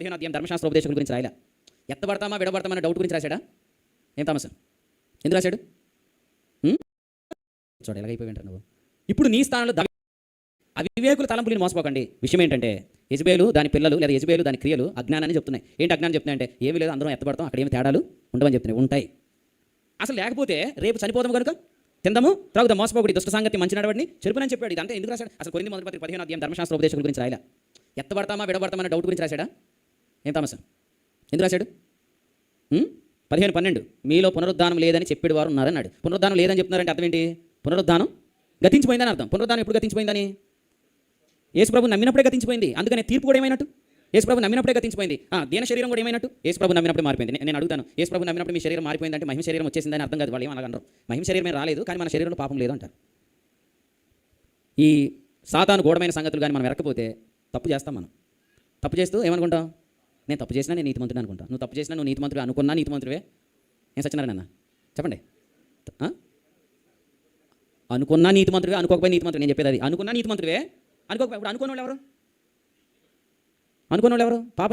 పదిహేను అధ్యాయం ధర్మశాస్త్ర ఉపదేశం గురించి రాయలే. ఎత్తబడతామా విడబడతామా డౌట్ గురించి రాశాడా? ఏం తామస? ఎందుకు రాశాడు? ఉం? చూడ ఉంటారు నువ్వు. ఇప్పుడు నీ స్థానంలో దావి- అవివేకుల తలంపులు మోసపోకండి. విషయం ఏంటంటే యజ్బేలు దాని పిల్లలు లేదా యజ్బేలు దాని క్రియలు అజ్ఞానాన్ని చెప్తున్నాయి. ఏంటి అజ్ఞానం చెప్తున్నాయంటే ఏమీ ఏమి లేదు అందరం ఎత్తబడతాం అక్కడ ఏమి తేడాలు ఉండవని చెప్తున్నాయి. ఉంటాయి. అసలు లేకపోతే రేపు చనిపోదాం కనుక? తిందము త్రాగుదాం మోసపోకూడదు. దుష్ట సంగతి మంచి నడవడిని చెరుపునని చెప్పాడు. ఇదంతా ఎందుకు రాశాడు? అసలు కొన్ని మొదటి పత్రిక పదిహేను అధ్యాయం ధర్మశాస్త్ర ఉపదేశం గురించి రాయలే. ఎత్తబడతామా విడబడతామా డౌట్ గురించి రాశాడా? ఏం తామస ఎందుకు రాశాడు? పదిహేను పన్నెండు. మీలో పునరుద్ధానం లేదని చెప్పేడు వారు ఉన్నారన్నాడు. పునరుద్ధానం లేదని చెప్తున్నారంటే అర్థం ఏంటి? పునరుద్ధానం? గతించిపోయిందని అర్థం. పునరుద్ధానం ఎప్పుడు గతించిపోయిందని? యేసుప్రభు నమ్మినప్పుడే గతించిపోయింది. అందుకనే తీర్పు కూడా ఏమైనట్టు? యేసుప్రభు నమ్మినప్పుడే గతించిపోయింది. ఆ దీన శరీరం కూడా ఏమైనట్టు? యేసుప్రభు నమ్మినప్పుడు మారిపోయింది. నేను అడుగుతాను. యేసుప్రభు నమ్మినప్పుడు మీ శరీరం మారిపోయిందంటే మహిమ శరీరం వచ్చేసిందని అర్థం కాదు. వాళ్ళు ఏమన్నా అనరు మహిమ శరీరమే రాలేదు కానీ మన శరీరంలో పాపం లేదు అంటారు. ఈ సాతాను గూఢమైన సంగతులు కానీ మనం ఎరకపోతే తప్పు చేస్తాం మనం. తప్పు చేస్తూ ఏమనుకుంటాం? నేను తప్పు చేసినా నేను నీతిమంతుడు అనుకుంటా. నువ్వు తప్పు చేసినా నువ్వు నీతిమంతుడు అనుకున్నా నీతిమంతుడివే? ఏం సత్యనారాయణ అన్న? చెప్పండి. అనుకున్నా నీతిమంతుడివే అనుకోకపోయి నీతిమంతుడు నేను చెప్పేది అది. అనుకున్నా నీతిమంతుడివే అనుకోకపోయి ఇప్పుడు అనుకున్న వాళ్ళు ఎవరు? అనుకున్న వాళ్ళు ఎవరు? పాపం